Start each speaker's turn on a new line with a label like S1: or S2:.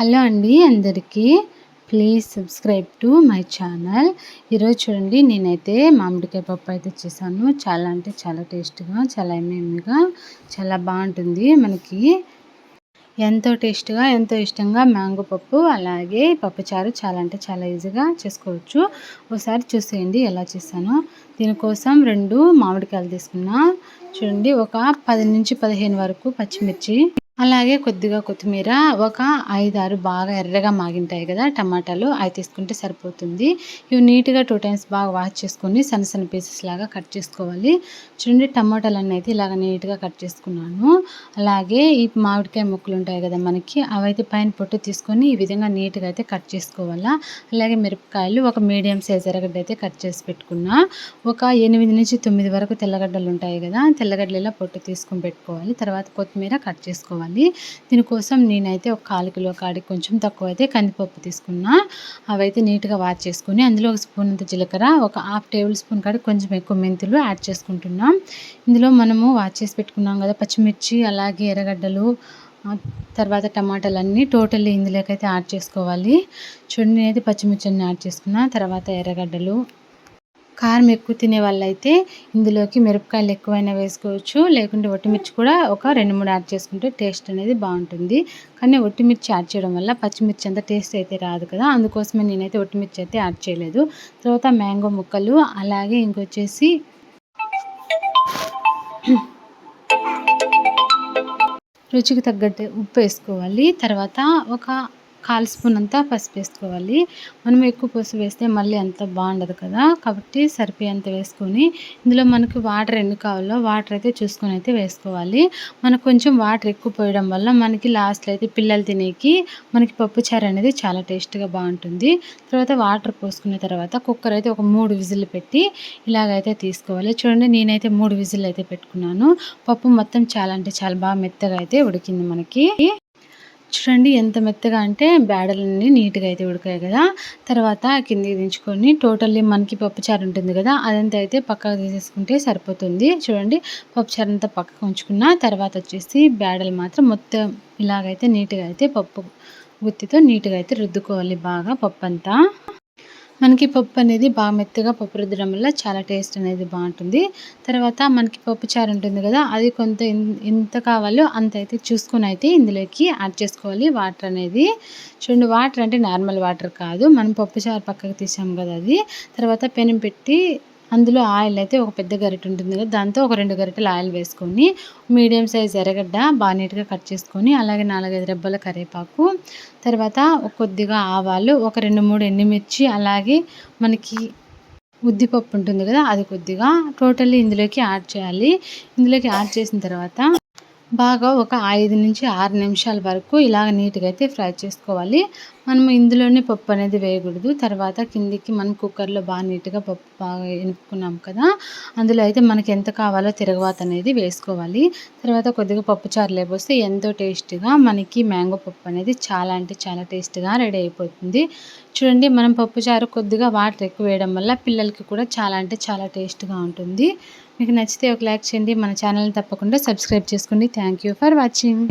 S1: Hello అండి అందరికీ. Please subscribe to my channel ఈరోజు చూడండి నేనైతే మామిడికాయ పప్పు అయితే చేశాను. చాలా అంటే చాలా టేస్ట్గా చాలా ఎమ్మెమ్మిగా చాలా బాగుంటుంది. మనకి ఎంతో టేస్ట్గా ఎంతో ఇష్టంగా మ్యాంగో పప్పు అలాగే పప్పుచారు చాలా అంటే చాలా ఈజీగా చేసుకోవచ్చు. ఒకసారి చూసేయండి ఎలా చేశాను. దీనికోసం రెండు మామిడికాయలు తీసుకున్నా. చూడండి ఒక పది నుంచి పదిహేను వరకు పచ్చిమిర్చి అలాగే కొద్దిగా కొత్తిమీర ఒక ఐదారు బాగా ఎర్రగా మాగింటాయి కదా టమాటాలు అవి తీసుకుంటే సరిపోతుంది. ఇవి నీట్గా టూ టైమ్స్ బాగా వాష్ చేసుకొని సన్న సన్న పీసెస్ లాగా కట్ చేసుకోవాలి. చూడండి టమాటాలన్నీ అయితే ఇలాగ నీట్గా కట్ చేసుకున్నాను. అలాగే ఈ మామిడికాయ ముక్కలు ఉంటాయి కదా మనకి అవైతే పైన పొట్టు తీసుకొని ఈ విధంగా నీట్గా అయితే కట్ చేసుకోవాలా. అలాగే మిరపకాయలు ఒక మీడియం సైజ్ ఎర్రగడ్డ అయితే కట్ చేసి పెట్టుకున్నా. ఒక ఎనిమిది నుంచి తొమ్మిది వరకు తెల్లగడ్డలు ఉంటాయి కదా తెల్లగడ్డలు ఇలా పొట్టు తీసుకొని పెట్టుకోవాలి. తర్వాత కొత్తిమీర కట్ చేసుకోవాలి. చేసుకోవాలి దీనికోసం నేనైతే ఒక కాలు కిలో కాడికి కొంచెం తక్కువ అయితే కందిపప్పు తీసుకున్నా. అవైతే నీట్గా వాష్ చేసుకుని అందులో ఒక స్పూన్ అంత జీలకర్ర ఒక హాఫ్ టేబుల్ స్పూన్ కాడికి కొంచెం ఎక్కువ మెంతులు యాడ్ చేసుకుంటున్నాం. ఇందులో మనము వాష్ చేసి పెట్టుకున్నాం కదా పచ్చిమిర్చి అలాగే ఎర్రగడ్డలు తర్వాత టమాటాలన్నీ టోటల్లీ ఇందులోకైతే యాడ్ చేసుకోవాలి. చూడండి అయితే పచ్చిమిర్చి అన్నీ యాడ్ చేసుకున్నా. తర్వాత ఎర్రగడ్డలు కారం ఎక్కువ తినే వాళ్ళైతే ఇందులోకి మిరపకాయలు ఎక్కువైనా వేసుకోవచ్చు. లేకుంటే ఒట్టిమిర్చి కూడా ఒక రెండు మూడు యాడ్ చేసుకుంటే టేస్ట్ అనేది బాగుంటుంది. కానీ ఒట్టిమిర్చి యాడ్ చేయడం వల్ల పచ్చిమిర్చి అంత టేస్ట్ అయితే రాదు కదా. అందుకోసమే నేనైతే ఒట్టిమిర్చి అయితే యాడ్ చేయలేదు. తర్వాత మ్యాంగో ముక్కలు అలాగే ఇంకొచ్చేసి రుచికి తగ్గట్టు ఉప్పు వేసుకోవాలి. తర్వాత ఒక కాల్ స్పూన్ అంతా పసుపు వేసుకోవాలి. మనం ఎక్కువ పసుపు వేస్తే మళ్ళీ అంత బాగుండదు కదా. కాబట్టి సరిపోయేంత వేసుకొని ఇందులో మనకు వాటర్ ఎన్ని కావాలో వాటర్ అయితే చూసుకొని అయితే వేసుకోవాలి. మనకు కొంచెం వాటర్ ఎక్కువ పోయడం వల్ల మనకి లాస్ట్లో అయితే పిల్లలు తినేకి మనకి పప్పుచారు అనేది చాలా టేస్ట్గా బాగుంటుంది. తర్వాత వాటర్ పోసుకున్న తర్వాత కుక్కర్ అయితే ఒక మూడు విజిల్ పెట్టి ఇలాగైతే తీసుకోవాలి. చూడండి నేనైతే మూడు విజిల్ అయితే పెట్టుకున్నాను. పప్పు మొత్తం చాలా అంటే చాలా బాగా మెత్తగా అయితే ఉడికింది మనకి. చూడండి ఎంత మెత్తగా అంటే బేడలన్నీ నీట్గా అయితే ఉడికాయి కదా. తర్వాత కిందికి దించుకొని టోటల్లీ మనకి పప్పుచారు ఉంటుంది కదా అదంతా అయితే పక్కకు తీసేసుకుంటే సరిపోతుంది. చూడండి పప్పుచారు అంతా పక్కకు ఉంచుకున్న తర్వాత వచ్చేసి బేడలు మాత్రం మొత్తం ఇలాగైతే నీట్గా అయితే పప్పు గుత్తితో నీట్గా అయితే రుద్దుకోవాలి బాగా పప్పు అంతా మనకి పప్పు అనేది బాగా మెత్తగా పప్పు రుద్దడం వల్ల చాలా టేస్ట్ అనేది బాగుంటుంది. తర్వాత మనకి పప్పు చారు ఉంటుంది కదా అది కొంత ఎంత కావాలో అంత అయితే చూసుకుని అయితే ఇందులోకి యాడ్ చేసుకోవాలి వాటర్ అనేది. చూడండి వాటర్ అంటే నార్మల్ వాటర్ కాదు. మనం పప్పు చారు పక్కకు తీసాం కదా అది. తర్వాత పెనం పెట్టి అందులో ఆయిల్ అయితే ఒక పెద్ద గరిటె ఉంటుంది కదా దాంతో ఒక రెండు గరిటెలు ఆయిల్ వేసుకొని మీడియం సైజ్ ఎర్రగడ్డ బాగా నీట్గా కట్ చేసుకొని అలాగే నాలుగైదు రెబ్బల కరివేపాకు తర్వాత కొద్దిగా ఆవాలు ఒక రెండు మూడు ఎండుమిర్చి అలాగే మనకి ఉద్దిపప్పు ఉంటుంది కదా అది కొద్దిగా టోటల్లీ ఇందులోకి యాడ్ చేయాలి. ఇందులోకి యాడ్ చేసిన తర్వాత బాగా ఒక ఐదు నుంచి ఆరు నిమిషాల వరకు ఇలాగ నీట్గా అయితే ఫ్రై చేసుకోవాలి. మనం ఇందులోనే పప్పు అనేది వేయకూడదు. తర్వాత కిందికి మనం కుక్కర్లో బాగా నీట్గా పప్పు బాగా ఎనుపుకున్నాం కదా అందులో అయితే మనకి ఎంత కావాలో తిరగవాత అనేది వేసుకోవాలి. తర్వాత కొద్దిగా పప్పు చారు లేకపోతే ఎంతో టేస్ట్గా మనకి మ్యాంగో పప్పు అనేది చాలా అంటే చాలా టేస్ట్గా రెడీ అయిపోతుంది. చూడండి మనం పప్పు చారు కొద్దిగా వాటర్ ఎక్కువ వేయడం వల్ల పిల్లలకి కూడా చాలా అంటే చాలా టేస్ట్గా ఉంటుంది. మీకు నచ్చితే ఒక లైక్ చేయండి. మన ఛానల్ని తప్పకుండా సబ్స్క్రైబ్ చేసుకోండి. Thank you for watching.